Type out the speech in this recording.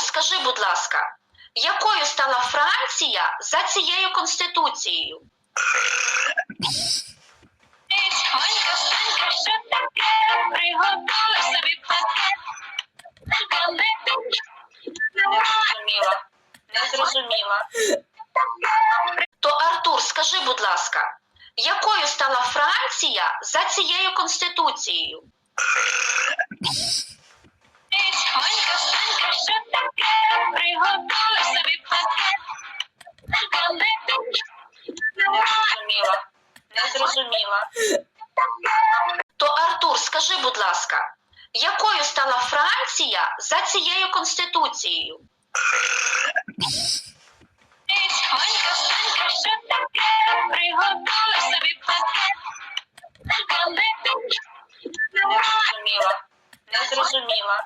Скажи, будь ласка, якою стала Франція за цією конституцією? Тихонько, сонька, що таке? Приготуй собі пакет. Не зрозуміла. Не зрозуміла. То Артур, скажи, будь ласка, якою стала Франція за цією конституцією? Зрозуміла. То Артур, скажи, будь ласка, якою стала Франція за цією конституцією? Не зрозуміла. Не зрозуміла.